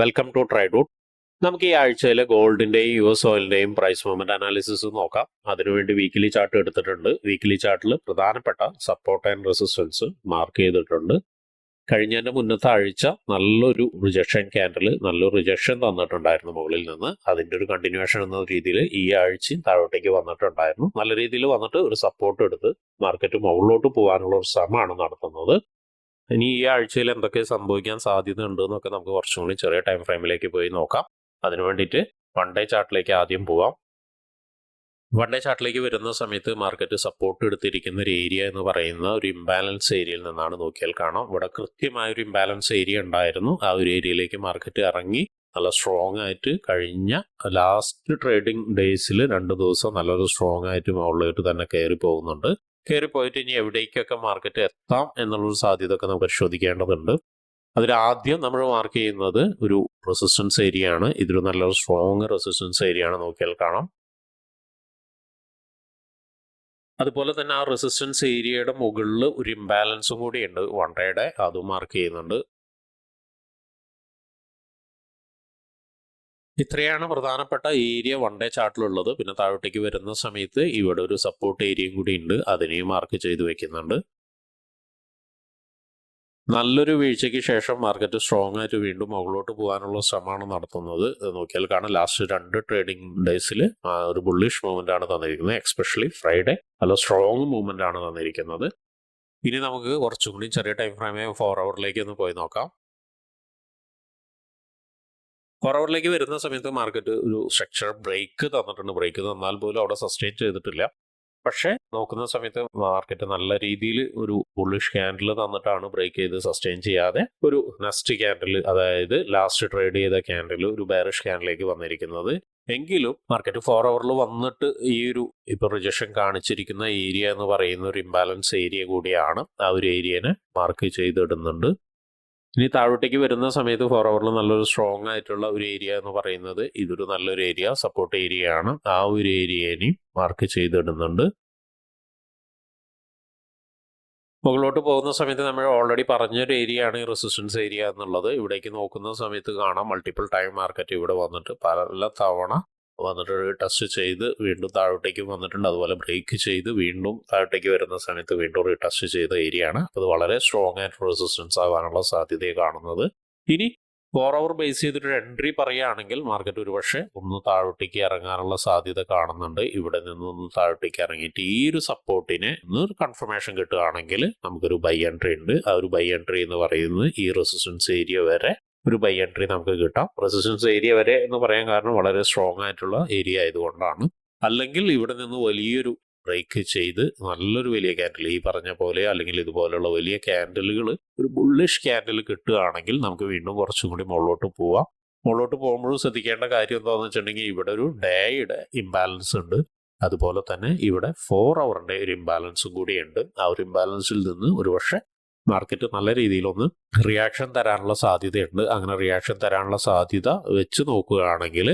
Welcome to ട്രൈഡൂട്ട് നമുക്ക് ഈ ആഴ്ചയിലെ ഗോൾഡിന്റെയും യു എസ് ഓയിലിന്റെയും പ്രൈസ് മൂവ്മെന്റ് അനാലിസിസ് നോക്കാം. അതിനുവേണ്ടി വീക്കിലി ചാർട്ട് എടുത്തിട്ടുണ്ട്. വീക്കിലി ചാർട്ടിൽ പ്രധാനപ്പെട്ട സപ്പോർട്ട് ആൻഡ് റെസിസ്റ്റൻസ് മാർക്ക് ചെയ്തിട്ടുണ്ട്. കഴിഞ്ഞതിന്റെ മുന്നത്തെ ആഴ്ച നല്ലൊരു റിജക്ഷൻ ക്യാൻഡിൽ നല്ലൊരു റിജക്ഷൻ തന്നിട്ടുണ്ടായിരുന്നു മുകളിൽ നിന്ന്. അതിന്റെ ഒരു കണ്ടിന്യൂഷൻ എന്ന രീതിയിൽ ഈ ആഴ്ചയും താഴോട്ടേക്ക് വന്നിട്ടുണ്ടായിരുന്നു. നല്ല രീതിയിൽ വന്നിട്ട് ഒരു സപ്പോർട്ട് എടുത്ത് മാർക്കറ്റ് മുകളിലോട്ട് പോകാനുള്ള ഒരു ശ്രമമാണ് നടത്തുന്നത്. ഇനി ഈ ആഴ്ചയിൽ എന്തൊക്കെ സംഭവിക്കാൻ സാധ്യത ഉണ്ട് എന്നൊക്കെ നമുക്ക് കുറച്ചും കൂടി ചെറിയ ടൈം ഫ്രെയിമിലേക്ക് പോയി നോക്കാം. അതിനു വേണ്ടിയിട്ട് വൺ ഡേ ചാർട്ടിലേക്ക് ആദ്യം പോവാം. വൺ ഡേ ചാർട്ടിലേക്ക് വരുന്ന സമയത്ത് മാർക്കറ്റ് സപ്പോർട്ട് എടുത്തിരിക്കുന്ന ഒരു ഏരിയ എന്ന് പറയുന്ന ഒരു ഇംബാലൻസ് ഏരിയയിൽ നിന്നാണ് നോക്കിയാൽ കാണാം. ഇവിടെ കൃത്യമായ ഒരു ഇംബാലൻസ് ഏരിയ ഉണ്ടായിരുന്നു. ആ ഒരു ഏരിയയിലേക്ക് മാർക്കറ്റ് ഇറങ്ങി നല്ല സ്ട്രോങ് ആയിട്ട് കഴിഞ്ഞ ലാസ്റ്റ് ട്രേഡിംഗ് ഡേയ്സിൽ രണ്ട് ദിവസം നല്ലൊരു സ്ട്രോങ് ആയിട്ട് മുകളിലോട്ട് തന്നെ കയറി പോകുന്നുണ്ട്. കയറി പോയിട്ട് ഇനി എവിടേക്കൊക്കെ മാർക്കറ്റ് എത്താം എന്നുള്ളൊരു സാധ്യത ഒക്കെ നമുക്ക് പരിശോധിക്കേണ്ടതുണ്ട്. അതിൽ ആദ്യം നമ്മൾ മാർക്ക് ചെയ്യുന്നത് ഒരു റെസിസ്റ്റൻസ് ഏരിയ ആണ്. ഇതൊരു നല്ലൊരു സ്ട്രോങ് റെസിസ്റ്റൻസ് ഏരിയ ആണ് നോക്കിയാൽ കാണാം. അതുപോലെ തന്നെ ആ റെസിസ്റ്റൻസ് ഏരിയയുടെ മുകളിൽ ഒരു ഇംബാലൻസും കൂടി ഉണ്ട് വൺ ഡേയുടെ അതും മാർക്ക് ചെയ്യുന്നുണ്ട്. ഇത്രയാണ് പ്രധാനപ്പെട്ട ഏരിയ വൺ ഡേ ചാർട്ടിലുള്ളത് പിന്നെ താഴോട്ടേക്ക് വരുന്ന സമയത്ത് ഇവിടെ ഒരു സപ്പോർട്ട് ഏരിയയും കൂടി ഉണ്ട്. അതിനെയും മാർക്ക് ചെയ്ത് വെക്കുന്നുണ്ട്. നല്ലൊരു വീഴ്ചയ്ക്ക് ശേഷം മാർക്കറ്റ് സ്ട്രോങ് ആയിട്ട് വീണ്ടും മുകളിലോട്ട് പോകാനുള്ള ശ്രമമാണ് നടത്തുന്നത്. നോക്കിയാൽ കാണാം. ലാസ്റ്റ് രണ്ട് ട്രേഡിംഗ് ഡേയ്സിൽ ഒരു ബുള്ളിഷ് മൂവ്മെന്റ് ആണ് തന്നിരിക്കുന്നത്. എക്സ്പെഷ്യലി ഫ്രൈഡേ നല്ല സ്ട്രോങ് മൂവ്മെന്റ് ആണ് തന്നിരിക്കുന്നത്. ഇനി നമുക്ക് കുറച്ചും കൂടി ചെറിയ ടൈം ഫ്രെയിമേ ഫോർ അവറിലേക്ക് ഒന്ന് പോയി നോക്കാം. ഫോർ അവറിലേക്ക് വരുന്ന സമയത്ത് മാർക്കറ്റ് ഒരു സ്ട്രക്ചർ ബ്രേക്ക് തന്നിട്ടുണ്ട്. ബ്രേക്ക് തന്നാൽ പോലും അവിടെ സസ്റ്റെയിൻ ചെയ്തിട്ടില്ല. പക്ഷേ നോക്കുന്ന സമയത്ത് മാർക്കറ്റ് നല്ല രീതിയിൽ ഒരു ബുള്ളിഷ് ക്യാൻഡിൽ തന്നിട്ടാണ് ബ്രേക്ക് ചെയ്ത് സസ്റ്റെയിൻ ചെയ്യാതെ ഒരു നെസ്റ്റ് ക്യാൻഡിൽ അതായത് ലാസ്റ്റ് ട്രേഡ് ചെയ്ത ക്യാൻഡിൽ ഒരു ബാരിഷ് ക്യാൻഡിലേക്ക് വന്നിരിക്കുന്നത്. എങ്കിലും മാർക്കറ്റ് ഫോർ അവറിൽ വന്നിട്ട് ഈ ഒരു ഇപ്പൊ റിജക്ഷൻ കാണിച്ചിരിക്കുന്ന ഏരിയ എന്ന് പറയുന്ന ഒരു ഇംബാലൻസ് ഏരിയ കൂടിയാണ് ആ ഒരു ഏരിയനെ മാർക്ക് ചെയ്തിടുന്നുണ്ട്. ഇനി താഴോട്ടേക്ക് വരുന്ന സമയത്ത് ഫോർ അവറിൽ നല്ലൊരു സ്ട്രോങ് ആയിട്ടുള്ള ഒരു ഏരിയ എന്ന് പറയുന്നത് ഇതൊരു നല്ലൊരു ഏരിയ സപ്പോർട്ട് ഏരിയ ആണ്. ആ ഒരു ഏരിയനെയും മാർക്ക് ചെയ്തിടുന്നുണ്ട്. മുകളിലോട്ട് പോകുന്ന സമയത്ത് നമ്മൾ ഓൾറെഡി പറഞ്ഞൊരു ഏരിയ ആണ് ഈ റെസിസ്റ്റൻസ് ഏരിയ എന്നുള്ളത്. ഇവിടേക്ക് നോക്കുന്ന സമയത്ത് കാണാം. മൾട്ടിപ്പിൾ ടൈം മാർക്കറ്റ് ഇവിടെ വന്നിട്ട് പല തവണ വന്നിട്ട് ടെസ്റ്റ് ചെയ്ത് വീണ്ടും താഴോട്ടേക്ക് വന്നിട്ടുണ്ട്. അതുപോലെ ബ്രേക്ക് ചെയ്ത് വീണ്ടും താഴോട്ടേക്ക് വരുന്ന സമയത്ത് വീണ്ടും റീടെസ്റ്റ് ചെയ്ത ഏരിയ ആണ്. അത് വളരെ സ്ട്രോങ് ആയിട്ട് റെസിസ്റ്റൻസ് ആവാനുള്ള സാധ്യതയെ കാണുന്നത്. ഇനി ഫോർ അവർ ബേസ് ചെയ്തിട്ട് എൻട്രി പറയുകയാണെങ്കിൽ മാർക്കറ്റ് ഒരുപക്ഷെ ഒന്ന് താഴോട്ടേക്ക് ഇറങ്ങാനുള്ള സാധ്യത കാണുന്നുണ്ട്. ഇവിടെ നിന്ന് ഒന്ന് താഴോട്ടേക്ക് ഇറങ്ങിയിട്ട് ഈ ഒരു സപ്പോർട്ടിന് ഒന്ന് കൺഫർമേഷൻ കിട്ടുകയാണെങ്കിൽ നമുക്കൊരു ബൈ എൻട്രി ഉണ്ട്. ആ ഒരു ബൈ എൻട്രി എന്ന് പറയുന്നത് ഈ റെസിസ്റ്റൻസ് ഏരിയ വരെ ഒരു ബൈ എൻട്രി നമുക്ക് കിട്ടാം. റെസിസ്റ്റൻസ് ഏരിയ വരെ എന്ന് പറയാൻ കാരണം വളരെ സ്ട്രോങ് ആയിട്ടുള്ള ഏരിയ ആയതുകൊണ്ടാണ്. അല്ലെങ്കിൽ ഇവിടെ നിന്ന് വലിയൊരു ബ്രേക്ക് ചെയ്ത് നല്ലൊരു വലിയ ക്യാൻഡിൽ ഈ പറഞ്ഞ പോലെ അല്ലെങ്കിൽ ഇതുപോലെയുള്ള വലിയ ക്യാൻഡിലുകൾ ഒരു ബുള്ളിഷ് ക്യാൻഡിൽ കിട്ടുകയാണെങ്കിൽ നമുക്ക് വീണ്ടും കുറച്ചും കൂടി മുകളിലോട്ട് പോവാം. മുകളിലോട്ട് പോകുമ്പോഴും ശ്രദ്ധിക്കേണ്ട കാര്യം എന്താണെന്ന് വെച്ചിട്ടുണ്ടെങ്കിൽ ഇവിടെ ഒരു ഡേയുടെ ഇംബാലൻസ് ഉണ്ട്. അതുപോലെ തന്നെ ഇവിടെ ഫോർ അവറിന്റെ ഒരു ഇംബാലൻസും കൂടിയുണ്ട് ആ ഒരു ഇംബാലൻസിൽ നിന്ന് ഒരുപക്ഷെ മാർക്കറ്റ് നല്ല രീതിയിലൊന്ന് റിയാക്ഷൻ തരാനുള്ള സാധ്യതയുണ്ട്. അങ്ങനെ റിയാക്ഷൻ തരാനുള്ള സാധ്യത വെച്ച് നോക്കുകയാണെങ്കിൽ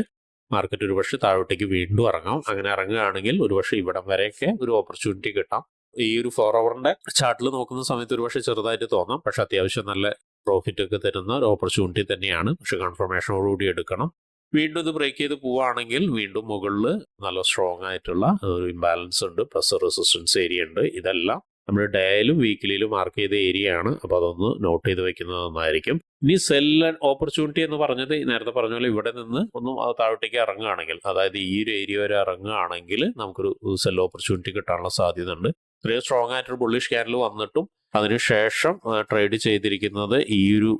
മാർക്കറ്റ് ഒരുപക്ഷെ താഴോട്ടേക്ക് വീണ്ടും ഇറങ്ങാം. അങ്ങനെ ഇറങ്ങുകയാണെങ്കിൽ ഒരുപക്ഷെ ഇവിടം വരെയൊക്കെ ഒരു ഓപ്പർച്യൂണിറ്റി കിട്ടാം. ഈ ഒരു ഫോർ അവറിന്റെ ചാർട്ടിൽ നോക്കുന്ന സമയത്ത് ഒരുപക്ഷെ ചെറുതായിട്ട് തോന്നാം. പക്ഷെ അത്യാവശ്യം നല്ല പ്രോഫിറ്റ് ഒക്കെ തരുന്ന ഒരു ഓപ്പർച്യൂണിറ്റി തന്നെയാണ്. പക്ഷെ കൺഫർമേഷനോടുകൂടി എടുക്കണം. വീണ്ടും ഇത് ബ്രേക്ക് ചെയ്ത് പോവുകയാണെങ്കിൽ വീണ്ടും മുകളിൽ നല്ല സ്ട്രോങ് ആയിട്ടുള്ള ഒരു ഇംബാലൻസ് ഉണ്ട്. പ്ലസ് റെസിസ്റ്റൻസ് ഏരിയ ഉണ്ട്. ഇതെല്ലാം നമ്മൾ ഡേയിലും വീക്കിലിയിലും മാർക്ക് ചെയ്ത ഏരിയ ആണ്. അപ്പോൾ അതൊന്ന് നോട്ട് ചെയ്ത് വെക്കുന്നത് നന്നായിരിക്കും. ഇനി സെൽ ഓപ്പർച്യൂണിറ്റി എന്ന് പറഞ്ഞത് നേരത്തെ പറഞ്ഞ പോലെ ഇവിടെ നിന്ന് ഒന്നും അത് താഴോട്ടേക്ക് ഇറങ്ങുകയാണെങ്കിൽ അതായത് ഈ ഒരു ഏരിയ വരെ ഇറങ്ങുകയാണെങ്കിൽ നമുക്കൊരു സെൽ ഓപ്പർച്യൂണിറ്റി കിട്ടാനുള്ള സാധ്യത ഉണ്ട് ഇത്രയും സ്ട്രോങ് ആയിട്ടൊരു ബുള്ളിഷ് ക്യാൻഡിൽ വന്നിട്ടും അതിനുശേഷം ട്രേഡ് ചെയ്തിരിക്കുന്നത് ഈ ഒരു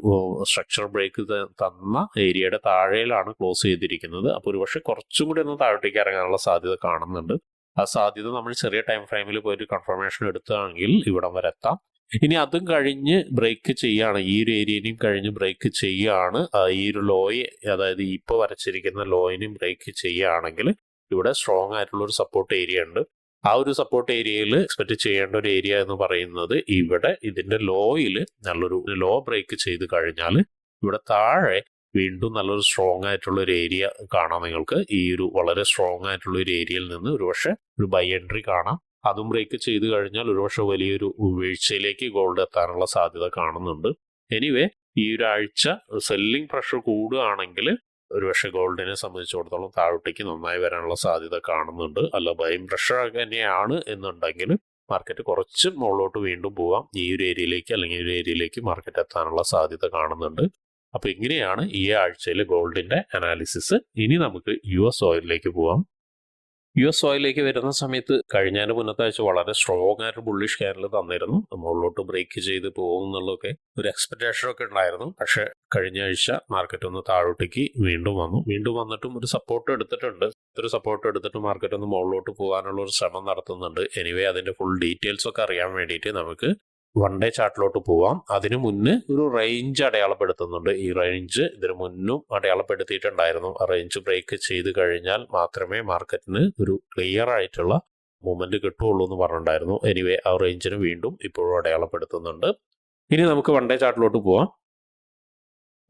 സ്ട്രക്ചർ ബ്രേക്ക് തന്ന ഏരിയയുടെ താഴെയിലാണ് ക്ലോസ് ചെയ്തിരിക്കുന്നത്. അപ്പോൾ ഒരുപക്ഷെ കുറച്ചും കൂടി ഒന്ന് താഴോട്ടേക്ക് ഇറങ്ങാനുള്ള സാധ്യത കാണുന്നുണ്ട്. ആ സാധ്യത നമ്മൾ ചെറിയ ടൈം ഫ്രെയിമിൽ പോയിട്ട് കൺഫർമേഷൻ എടുത്താണെങ്കിൽ ഇവിടം വരെ എത്താം. ഇനി അതും കഴിഞ്ഞ് ബ്രേക്ക് ചെയ്യാണ്. ഈ ഒരു ഏരിയനെയും കഴിഞ്ഞ് ബ്രേക്ക് ചെയ്യാണ്. ഈ ഒരു ലോയെ അതായത് ഇപ്പോൾ വരച്ചിരിക്കുന്ന ലോയിനെയും ബ്രേക്ക് ചെയ്യുകയാണെങ്കിൽ ഇവിടെ സ്ട്രോങ് ആയിട്ടുള്ള ഒരു സപ്പോർട്ട് ഏരിയ ഉണ്ട്. ആ ഒരു സപ്പോർട്ട് ഏരിയയിൽ എക്സ്പെക്ട് ചെയ്യേണ്ട ഒരു ഏരിയ എന്ന് പറയുന്നത് ഇവിടെ ഇതിന്റെ ലോയിൽ നല്ലൊരു ലോ ബ്രേക്ക് ചെയ്ത് കഴിഞ്ഞാൽ ഇവിടെ താഴെ വീണ്ടും നല്ലൊരു സ്ട്രോങ് ആയിട്ടുള്ള ഒരു ഏരിയ കാണാം നിങ്ങൾക്ക്. ഈ ഒരു വളരെ സ്ട്രോങ് ആയിട്ടുള്ള ഒരു ഏരിയയിൽ നിന്ന് ഒരുപക്ഷെ ഒരു ബൈ എൻട്രി കാണാം. അതും ബ്രേക്ക് ചെയ്ത് കഴിഞ്ഞാൽ ഒരുപക്ഷെ വലിയൊരു വീഴ്ചയിലേക്ക് ഗോൾഡ് എത്താനുള്ള സാധ്യത കാണുന്നുണ്ട്. എനിവേ ഈ ഒരാഴ്ച സെല്ലിംഗ് പ്രഷർ കൂടുകയാണെങ്കിൽ ഒരുപക്ഷെ ഗോൾഡിനെ സംബന്ധിച്ചിടത്തോളം താഴോട്ടേക്ക് നന്നായി വരാനുള്ള സാധ്യത കാണുന്നുണ്ട്. അല്ല ബൈം പ്രഷർ തന്നെയാണ് എന്നുണ്ടെങ്കിൽ മാർക്കറ്റ് കുറച്ച് മുകളിലോട്ട് വീണ്ടും പോവാം. ഈ ഒരു ഏരിയയിലേക്ക് അല്ലെങ്കിൽ ഈ ഒരു ഏരിയയിലേക്ക് മാർക്കറ്റ് എത്താനുള്ള സാധ്യത കാണുന്നുണ്ട്. അപ്പോൾ ഇങ്ങനെയാണ് ഈ ആഴ്ചയിലെ ഗോൾഡിന്റെ അനാലിസിസ്. ഇനി നമുക്ക് യു എസ് ഓയിലിലേക്ക് പോവാം. യു എസ് ഓയിലേക്ക് വരുന്ന സമയത്ത് കഴിഞ്ഞ മുന്നത്തെ ആഴ്ച വളരെ സ്ട്രോങ് ആയിട്ട് ബുള്ളിഷ് ക്യാനൽ തന്നിരുന്നു. മുകളിലോട്ട് ബ്രേക്ക് ചെയ്ത് പോകും എന്നുള്ളതൊക്കെ ഒരു എക്സ്പെക്ടേഷൻ ഒക്കെ ഉണ്ടായിരുന്നു. പക്ഷെ കഴിഞ്ഞ ആഴ്ച മാർക്കറ്റ് ഒന്ന് താഴോട്ടേക്ക് വീണ്ടും വന്നു. വീണ്ടും വന്നിട്ടും ഒരു സപ്പോർട്ട് എടുത്തിട്ടുണ്ട്. ഒരു സപ്പോർട്ട് എടുത്തിട്ട് മാർക്കറ്റ് ഒന്ന് മുകളിലോട്ട് പോകാനുള്ള ഒരു ശ്രമം നടത്തുന്നുണ്ട്. എനിവേ അതിന്റെ ഫുൾ ഡീറ്റെയിൽസ് ഒക്കെ അറിയാൻ വേണ്ടിയിട്ട് നമുക്ക് വൺ ഡേ ചാർട്ടിലോട്ട് പോവാം. അതിനു മുന്നേ ഒരു റേഞ്ച് അടയാളപ്പെടുത്തുന്നുണ്ട്. ഈ റേഞ്ച് ഇതിനു മുന്നും അടയാളപ്പെടുത്തിയിട്ടുണ്ടായിരുന്നു. ആ റേഞ്ച് ബ്രേക്ക് ചെയ്ത് കഴിഞ്ഞാൽ മാത്രമേ മാർക്കറ്റിന് ഒരു ക്ലിയർ ആയിട്ടുള്ള മൂവ്മെന്റ് കിട്ടുള്ളൂ എന്ന് പറഞ്ഞിട്ടുണ്ടായിരുന്നു. എനിവേ ആ റേഞ്ചിന് വീണ്ടും ഇപ്പോഴും അടയാളപ്പെടുത്തുന്നുണ്ട്. ഇനി നമുക്ക് വൺ ഡേ ചാർട്ടിലോട്ട് പോവാം.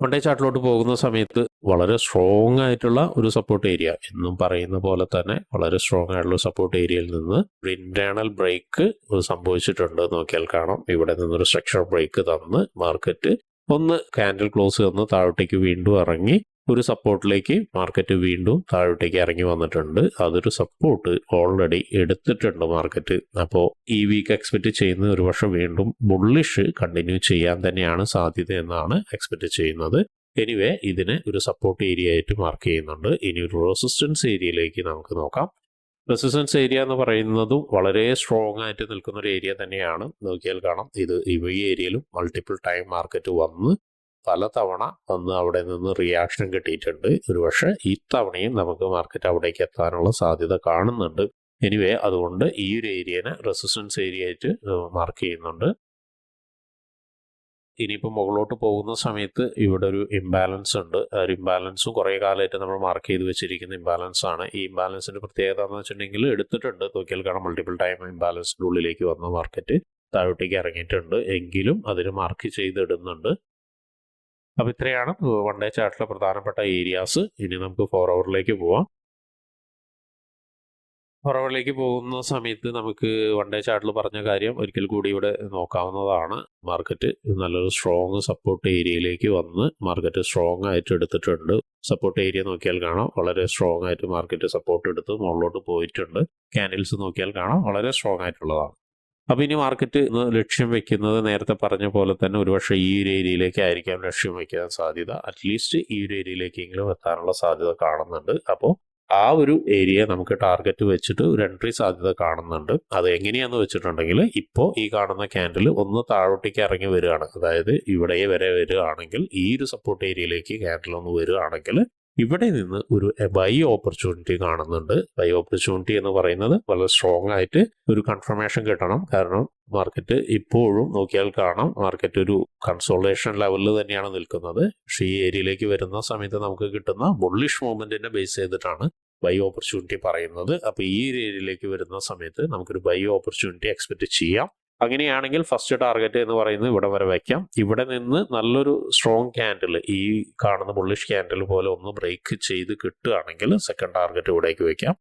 വൺ ഡേ ചാർട്ടിലോട്ട് പോകുന്ന സമയത്ത് വളരെ സ്ട്രോങ് ആയിട്ടുള്ള ഒരു സപ്പോർട്ട് ഏരിയ എന്നും പറയുന്ന പോലെ തന്നെ വളരെ സ്ട്രോങ് ആയിട്ടുള്ള സപ്പോർട്ട് ഏരിയയിൽ നിന്ന് ഒരു ഇന്റേണൽ ബ്രേക്ക് സംഭവിച്ചിട്ടുണ്ട്. നോക്കിയാൽ കാണാം. ഇവിടെ നിന്നൊരു സ്ട്രക്ചർ ബ്രേക്ക് തന്ന് മാർക്കറ്റ് ഒന്ന് കാൻഡിൽ ക്ലോസ് തന്ന് താഴോട്ടേക്ക് വീണ്ടും ഇറങ്ങി. ഒരു സപ്പോർട്ടിലേക്ക് മാർക്കറ്റ് വീണ്ടും താഴോട്ടേക്ക് ഇറങ്ങി വന്നിട്ടുണ്ട്. അതൊരു സപ്പോർട്ട് ഓൾറെഡി എടുത്തിട്ടുണ്ട് മാർക്കറ്റ് അപ്പോൾ ഈ വീക്ക് എക്സ്പെക്ട് ചെയ്യുന്ന ഒരു വർഷം വീണ്ടും ബുള്ളിഷ് കണ്ടിന്യൂ ചെയ്യാൻ തന്നെയാണ് സാധ്യത എന്നാണ് എക്സ്പെക്ട് ചെയ്യുന്നത്. എനിവേ ഇതിനെ ഒരു സപ്പോർട്ട് ഏരിയ ആയിട്ട് മാർക്ക് ചെയ്യുന്നുണ്ട്. ഇനി ഒരു റെസിസ്റ്റൻസ് ഏരിയയിലേക്ക് നമുക്ക് നോക്കാം. റെസിസ്റ്റൻസ് ഏരിയ എന്ന് പറയുന്നതും വളരെ സ്ട്രോങ് ആയിട്ട് നിൽക്കുന്ന ഒരു ഏരിയ തന്നെയാണ്. നോക്കിയാൽ കാണാം. ഇത് ഈ ഏരിയയിലും മൾട്ടിപ്പിൾ ടൈം മാർക്കറ്റ് വന്ന് പലതവണ വന്ന് അവിടെ നിന്ന് റിയാക്ഷൻ കിട്ടിയിട്ടുണ്ട്. ഒരുപക്ഷെ ഇത്തവണയും നമുക്ക് മാർക്കറ്റ് അവിടേക്ക് എത്താനുള്ള സാധ്യത കാണുന്നുണ്ട്. എനിവേ അതുകൊണ്ട് ഈ ഒരു ഏരിയനെ റെസിസ്റ്റൻസ് ഏരിയ ആയിട്ട് മാർക്ക് ചെയ്യുന്നുണ്ട്. ഇനിയിപ്പോൾ മുകളിലോട്ട് പോകുന്ന സമയത്ത് ഇവിടെ ഒരു ഇംബാലൻസ് ഉണ്ട്. ആ ഒരു ഇംബാലൻസും കുറേ കാലമായിട്ട് നമ്മൾ മാർക്ക് ചെയ്ത് വെച്ചിരിക്കുന്ന ഇംബാലൻസ് ആണ്. ഈ ഇംബാലൻസിന്റെ പ്രത്യേകത എന്ന് വെച്ചിട്ടുണ്ടെങ്കിൽ എടുത്തിട്ടുണ്ട്. നോക്കിയാൽ കാണാം മൾട്ടിപ്പിൾ ടൈം ഇംബാലൻസിന്റെ ഉള്ളിലേക്ക് വന്ന മാർക്കറ്റ് താഴോട്ടേക്ക് ഇറങ്ങിയിട്ടുണ്ട്. എങ്കിലും അതിന് മാർക്ക് ചെയ്തിടുന്നുണ്ട്. അപ്പോൾ ഇത്രയാണ് വൺ ഡേ ചാർട്ടിലെ പ്രധാനപ്പെട്ട ഏരിയാസ് ഇനി നമുക്ക് ഫോർ അവറിലേക്ക് പോവാം. അവറിലേക്ക് പോകുന്ന സമയത്ത് നമുക്ക് വൺ ഡേ ചാർട്ടിൽ പറഞ്ഞ കാര്യം ഒരിക്കൽ കൂടി ഇവിടെ നോക്കാവുന്നതാണ് മാർക്കറ്റ് നല്ലൊരു സ്ട്രോങ് സപ്പോർട്ട് ഏരിയയിലേക്ക് വന്ന് മാർക്കറ്റ് സ്ട്രോങ് ആയിട്ട് എടുത്തിട്ടുണ്ട്. സപ്പോർട്ട് ഏരിയ നോക്കിയാൽ കാണാം. വളരെ സ്ട്രോങ് ആയിട്ട് മാർക്കറ്റ് സപ്പോർട്ട് എടുത്ത് മുകളിലോട്ട് പോയിട്ടുണ്ട്. ക്യാൻഡിൽസ് നോക്കിയാൽ കാണാം. വളരെ സ്ട്രോങ് ആയിട്ടുള്ളതാണ്. അപ്പോൾ ഇനി മാർക്കറ്റ് ലക്ഷ്യം വെക്കുന്നത് നേരത്തെ പറഞ്ഞ പോലെ തന്നെ ഒരുപക്ഷെ ഈ ഒരു ഏരിയയിലേക്ക് ആയിരിക്കാം ലക്ഷ്യം വെക്കാൻ സാധ്യത. അറ്റ്ലീസ്റ്റ് ഈ ഒരു ഏരിയയിലേക്കെങ്കിലും എത്താനുള്ള സാധ്യത കാണുന്നുണ്ട്. അപ്പോൾ ആ ഒരു ഏരിയ നമുക്ക് ടാർഗറ്റ് വെച്ചിട്ട് ഒരു എൻട്രി സാധ്യത കാണുന്നുണ്ട്. അത് എങ്ങനെയാന്ന് വെച്ചിട്ടുണ്ടെങ്കിൽ ഇപ്പോൾ ഈ കാണുന്ന ക്യാൻഡിൽ ഒന്ന് താഴോട്ടേക്ക് ഇറങ്ങി വരികയാണ്. അതായത് ഇവിടെ വരെ വരികയാണെങ്കിൽ ഈ ഒരു സപ്പോർട്ട് ഏരിയയിലേക്ക് ക്യാൻഡിൽ ഒന്ന് വരികയാണെങ്കിൽ ഇവിടെ നിന്ന് ഒരു ബൈ ഓപ്പർച്യൂണിറ്റി കാണുന്നുണ്ട്. ബൈ ഓപ്പർച്യൂണിറ്റി എന്ന് പറയുന്നത് വളരെ സ്ട്രോങ് ആയിട്ട് ഒരു കൺഫർമേഷൻ കിട്ടണം. കാരണം മാർക്കറ്റ് ഇപ്പോഴും നോക്കിയാൽ കാണാം മാർക്കറ്റ് ഒരു കൺസോളേഷൻ ലെവലിൽ തന്നെയാണ് നിൽക്കുന്നത്. പക്ഷേ ഈ ഏരിയയിലേക്ക് വരുന്ന സമയത്ത് നമുക്ക് കിട്ടുന്ന ബുള്ളിഷ് മൂവ്മെന്റിനെ ബേസ് ചെയ്തിട്ടാണ് ബൈ ഓപ്പർച്യൂണിറ്റി പറയുന്നത്. അപ്പോൾ ഈ ഏരിയയിലേക്ക് വരുന്ന സമയത്ത് നമുക്കൊരു ബൈ ഓപ്പർച്യൂണിറ്റി എക്സ്പെക്ട് ചെയ്യാം. അങ്ങനെയാണെങ്കിൽ ഫസ്റ്റ് ടാർഗറ്റ് എന്ന് പറയുന്നത് ഇവിടെ വരെ വയ്ക്കാം ഇവിടെ നിന്ന് നല്ലൊരു സ്ട്രോങ് ക്യാൻഡിൽ ഈ കാണുന്ന ബുള്ളിഷ് ക്യാൻഡിൽ പോലെ ഒന്ന് ബ്രേക്ക് ചെയ്ത് കിട്ടുകയാണെങ്കിൽ സെക്കൻഡ് ടാർഗറ്റ് ഇവിടേക്ക് വയ്ക്കാം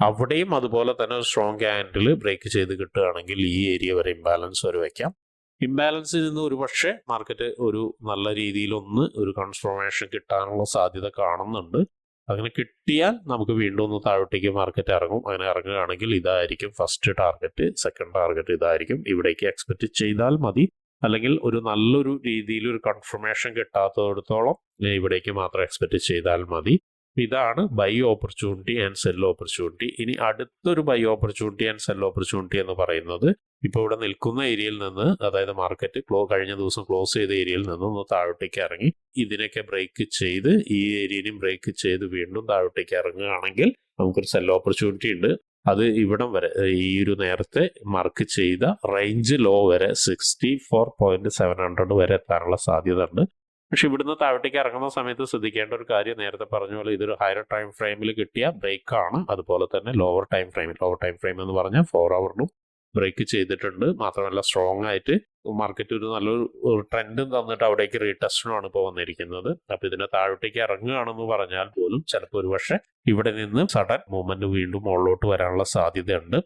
അവിടെയും അതുപോലെ തന്നെ സ്ട്രോങ് ക്യാൻഡിൽ ബ്രേക്ക് ചെയ്ത് കിട്ടുകയാണെങ്കിൽ ഈ ഏരിയ വരെ ഇംബാലൻസ് വരെ വയ്ക്കാം ഇംബാലൻസിൽ നിന്ന് ഒരു പക്ഷേ മാർക്കറ്റ് ഒരു നല്ല രീതിയിലൊന്ന് ഒരു കൺഫർമേഷൻ കിട്ടാനുള്ള സാധ്യത കാണുന്നുണ്ട്. അങ്ങനെ കിട്ടിയാൽ നമുക്ക് വീണ്ടും ഒന്ന് താഴോട്ടേക്ക് മാർക്കറ്റ് ഇറങ്ങും. അങ്ങനെ ഇറങ്ങുകയാണെങ്കിൽ ഇതായിരിക്കും ഫസ്റ്റ് ടാർഗറ്റ് സെക്കൻഡ് ടാർഗറ്റ് ഇതായിരിക്കും. ഇവിടേക്ക് എക്സ്പെക്ട് ചെയ്താൽ മതി. അല്ലെങ്കിൽ ഒരു നല്ലൊരു രീതിയിൽ ഒരു കൺഫർമേഷൻ കിട്ടാത്തടത്തോളം ഇവിടേക്ക് മാത്രം എക്സ്പെക്ട് ചെയ്താൽ മതി. ഇതാണ് buy opportunity and sell opportunity ഇനി അടുത്തൊരു buy opportunity and sell opportunity എന്ന് പറയുന്നത് ഇപ്പോൾ ഇവിടെ നിൽക്കുന്ന ഏരിയയിൽ നിന്ന് അതായത് മാർക്കറ്റ് ക്ലോ കഴിഞ്ഞ ദിവസം ക്ലോസ് ചെയ്ത ഏരിയയിൽ നിന്ന് ഒന്ന് താഴോട്ടേക്ക് ഇറങ്ങി ഇതിനൊക്കെ ബ്രേക്ക് ചെയ്ത് ഈ ഏരിയയും ബ്രേക്ക് ചെയ്ത് വീണ്ടും താഴോട്ടേക്ക് ഇറങ്ങുകയാണെങ്കിൽ നമുക്കൊരു സെൽ ഓപ്പർച്യൂണിറ്റി ഉണ്ട്. അത് ഇവിടം വരെ ഈ ഒരു നേരത്തെ മാർക്ക് ചെയ്ത റേഞ്ച് ലോ വരെ sixty four point seven hundred വരെ എത്താനുള്ള സാധ്യത ഉണ്ട് പക്ഷെ ഇവിടുന്ന് താഴോട്ടേക്ക് ഇറങ്ങുന്ന സമയത്ത് ശ്രദ്ധിക്കേണ്ട ഒരു കാര്യം നേരത്തെ പറഞ്ഞ പോലെ ഇതൊരു ഹയർ ടൈം ഫ്രെയിമിൽ കിട്ടിയ ബ്രേക്ക് ആണ്. അതുപോലെ തന്നെ ലോവർ ടൈം ഫ്രെയിമിൽ ലോവർ ടൈം ഫ്രെയിം എന്ന് പറഞ്ഞാൽ ഫോർ അവറിലും ബ്രേക്ക് ചെയ്തിട്ടുണ്ട്. മാത്രമല്ല സ്ട്രോങ് ആയിട്ട് മാർക്കറ്റ് ഒരു നല്ലൊരു ട്രെൻഡും തന്നിട്ട് അവിടേക്ക് റീടെസ്റ്റും ആണ് ഇപ്പോൾ വന്നിരിക്കുന്നത്. അപ്പൊ ഇതിനെ താഴോട്ടേക്ക് ഇറങ്ങുകയാണെന്ന് പറഞ്ഞാൽ പോലും ചിലപ്പോൾ ഒരു പക്ഷേ ഇവിടെ നിന്ന് സഡൻ മൂവ്മെന്റ് വീണ്ടും മുകളിലോട്ട് വരാനുള്ള സാധ്യതയുണ്ട്.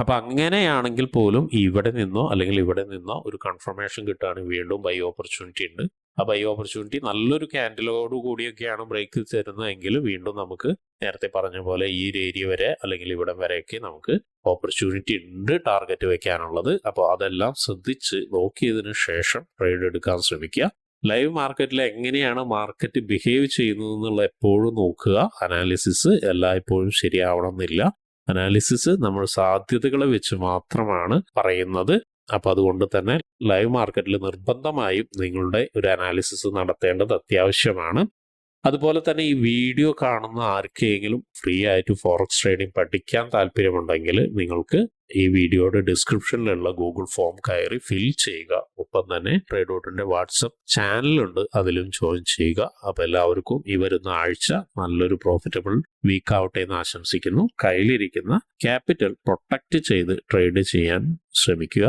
അപ്പൊ അങ്ങനെയാണെങ്കിൽ പോലും ഇവിടെ നിന്നോ അല്ലെങ്കിൽ ഇവിടെ നിന്നോ ഒരു കൺഫർമേഷൻ കിട്ടുകയാണെങ്കിൽ വീണ്ടും ബൈ ഓപ്പർച്യൂണിറ്റി ഉണ്ട്. അപ്പോൾ ബൈ ഓപ്പർച്യൂണിറ്റി നല്ലൊരു ക്യാൻഡിലോട് കൂടിയൊക്കെയാണ് ബ്രേക്ക് തരുന്നതെങ്കിൽ വീണ്ടും നമുക്ക് നേരത്തെ പറഞ്ഞ പോലെ ഈ ഒരു ഏരിയ വരെ അല്ലെങ്കിൽ ഇവിടം വരെയൊക്കെ നമുക്ക് ഓപ്പർച്യൂണിറ്റി ഉണ്ട് ടാർഗറ്റ് വെക്കാനുള്ളത്. അപ്പോൾ അതെല്ലാം ശ്രദ്ധിച്ച് നോക്കിയതിന് ശേഷം ട്രേഡ് എടുക്കാൻ ശ്രമിക്കുക. ലൈവ് മാർക്കറ്റിൽ എങ്ങനെയാണ് മാർക്കറ്റ് ബിഹേവ് ചെയ്യുന്നത് എന്നുള്ള എപ്പോഴും നോക്കുക. അനാലിസിസ് എല്ലായ്പ്പോഴും ശരിയാവണം എന്നില്ല അനാലിസിസ് നമ്മൾ സാധ്യതകളെ വെച്ച് മാത്രമാണ് പറയുന്നത്. അപ്പൊ അതുകൊണ്ട് തന്നെ ലൈവ് മാർക്കറ്റിൽ നിർബന്ധമായും നിങ്ങളുടെ ഒരു അനാലിസിസ് നടത്തേണ്ടത് അത്യാവശ്യമാണ്. അതുപോലെ തന്നെ ഈ വീഡിയോ കാണുന്ന ആർക്കെങ്കിലും ഫ്രീ ആയിട്ട് ഫോറക്സ് ട്രേഡിംഗ് പഠിക്കാൻ താല്പര്യമുണ്ടെങ്കിൽ നിങ്ങൾക്ക് ഈ വീഡിയോയുടെ ഡിസ്ക്രിപ്ഷനിലുള്ള ഗൂഗിൾ ഫോം കയറി ഫിൽ ചെയ്യുക. ഒപ്പം തന്നെ ട്രേഡോട്ടിന്റെ വാട്സപ്പ് ചാനലുണ്ട് അതിലും ജോയിൻ ചെയ്യുക. അപ്പോൾ എല്ലാവർക്കും ഈ വരുന്ന ആഴ്ച നല്ലൊരു പ്രോഫിറ്റബിൾ വീക്ക് ആവട്ടെ എന്ന് ആശംസിക്കുന്നു. കയ്യിലിരിക്കുന്ന ക്യാപിറ്റൽ പ്രൊട്ടക്റ്റ് ചെയ്ത് ട്രേഡ് ചെയ്യാൻ ശ്രമിക്കുക.